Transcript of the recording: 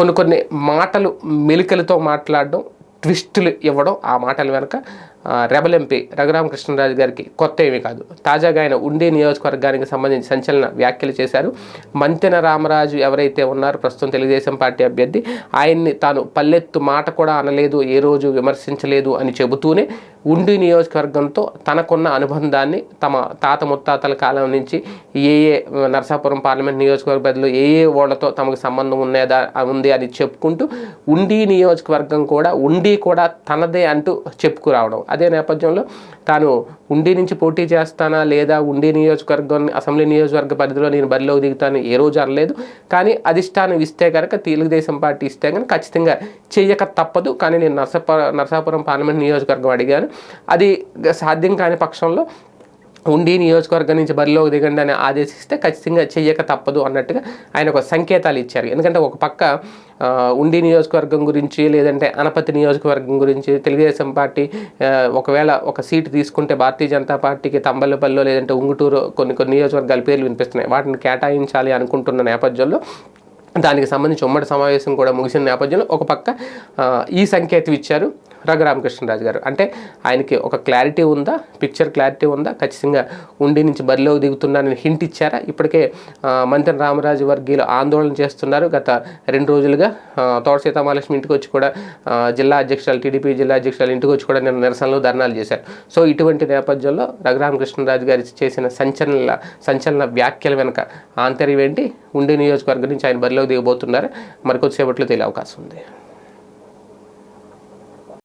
కొన్ని కొన్ని మాటలు మెలికలతో మాట్లాడడం ట్విస్టులు ఇవ్వడం ఆ మాటల వెనుక రెబల్ ఎంపీ రఘురామకృష్ణరాజు గారికి కొత్త ఏమీ కాదు. తాజాగా ఆయన ఉండి నియోజకవర్గానికి సంబంధించి సంచలన వ్యాఖ్యలు చేశారు. మంతెన రామరాజు ఎవరైతే ఉన్నారో ప్రస్తుతం తెలుగుదేశం పార్టీ అభ్యర్థి ఆయన్ని తాను పల్లెత్తు మాట కూడా అనలేదు ఏ రోజు విమర్శించలేదు అని చెబుతూనే ఉండి నియోజకవర్గంతో తనకున్న అనుబంధాన్ని తమ తాత ముత్తాతల కాలం నుంచి ఏ ఏ నరసాపురం పార్లమెంట్ నియోజకవర్గ పరిధిలో ఏ ఏ ఓళ్ళతో తమకు సంబంధం ఉన్నదా ఉంది అని చెప్పుకుంటూ ఉండి నియోజకవర్గం కూడా ఉండి కూడా తనదే అంటూ చెప్పుకురావడం అదే నేపథ్యంలో తాను ఉండి నుంచి పోటీ చేస్తానా లేదా ఉండి నియోజకవర్గం అసెంబ్లీ నియోజకవర్గ పరిధిలో నేను బరిలో దిగుతాను ఏ రోజు అనలేదు. కానీ అధిష్టానం ఇస్తే కనుక తెలుగుదేశం పార్టీ ఇస్తే కనుక ఖచ్చితంగా చేయక తప్పదు. కానీ నేను నరసప నరసాపురం పార్లమెంట్ నియోజకవర్గం అడిగాను. అది సాధ్యం కాని పక్షంలో ఉండి నియోజకవర్గం నుంచి బరిలోకి దిగండి అని ఆదేశిస్తే ఖచ్చితంగా చెయ్యక తప్పదు అన్నట్టుగా ఆయన ఒక సంకేతాలు ఇచ్చారు. ఎందుకంటే ఒక పక్క ఉండి నియోజకవర్గం గురించి లేదంటే అనపతి నియోజకవర్గం గురించి తెలుగుదేశం పార్టీ ఒకవేళ ఒక సీటు తీసుకుంటే భారతీయ జనతా పార్టీకి తంబలపల్లిలో లేదంటే ఉంగుటూరు కొన్ని కొన్ని నియోజకవర్గాల పేర్లు వినిపిస్తున్నాయి. వాటిని కేటాయించాలి అనుకుంటున్న నేపథ్యంలో దానికి సంబంధించి ఉమ్మడి సమావేశం కూడా ముగిసిన నేపథ్యంలో ఒక పక్క ఈ సంకేతం ఇచ్చారు. రఘురామకృష్ణరాజు గారు. అంటే ఆయనకి ఒక క్లారిటీ ఉందా? పిక్చర్ క్లారిటీ ఉందా? ఖచ్చితంగా ఉండి నుంచి బరిలోకి దిగుతున్నానని హింట్ ఇచ్చారా? ఇప్పటికే మంత్రి రామరాజు వర్గీయులు ఆందోళన చేస్తున్నారు. గత రెండు రోజులుగా తోట సీతామహాలక్ష్మి ఇంటికి వచ్చి కూడా జిల్లా అధ్యక్షురాలు టీడీపీ జిల్లా అధ్యక్షురాలు ఇంటికి వచ్చి కూడా నేను నిరసనలు ధర్నాలు చేశారు. సో ఇటువంటి నేపథ్యంలో రఘురామకృష్ణరాజు గారి చేసిన సంచలన సంచలన వ్యాఖ్యల వెనుక ఆంతర్యం ఏంటి? ఉండి నియోజకవర్గం నుంచి ఆయన బరిలోకి దిగబోతున్నారు. మరికొద్దిసేపట్లో తెలియ అవకాశం ఉంది.